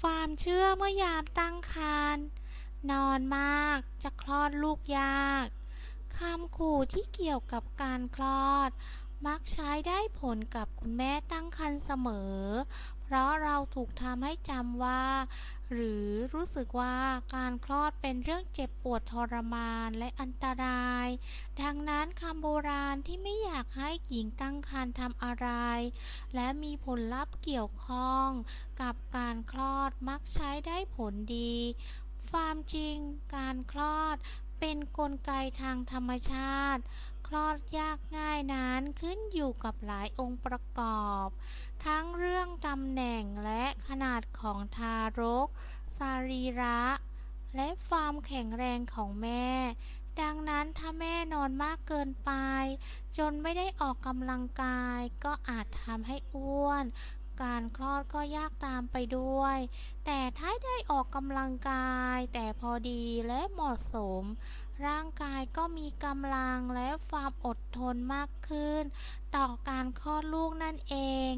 ความเชื่อเมื่อยามตั้งครรภ์นอนมากจะคลอดลูกยาก คำขู่ที่เกี่ยวกับการคลอด มักใช้ได้ผลกับคุณแม่ตั้งครรภ์เสมอ เพราะเราถูกทำให้จำว่า หรือรู้สึกว่าการคลอดเป็นเรื่องเจ็บปวดทรมานและอันตราย ดังนั้นคำโบราณที่ไม่อยากให้หญิงตั้งครรภ์ทำอะไร และมีผลลัพธ์เกี่ยวข้อง กับการคลอดมักใช้ได้ผลดี ความจริงการคลอดเป็นนกลไกทางธรรมชาติ คลอดยากง่ายนั้นขึ้นอยู่กับหลายองค์ประกอบ ทั้งเรื่องตำแหน่งและขนาดของทารก สรีระ และความแข็งแรงของแม่ ดังนั้นถ้าแม่นอนมากเกินไป จนไม่ได้ออกกำลังกาย ก็อาจทำให้อ้วน การคลอดก็ยากตามไปด้วย แต่ถ้าได้ออกกำลังกาย แต่พอดีและเหมาะสม ร่างกายก็มีกำลังและความอดทนมากขึ้น ต่อการคลอดลูกนั่นเอง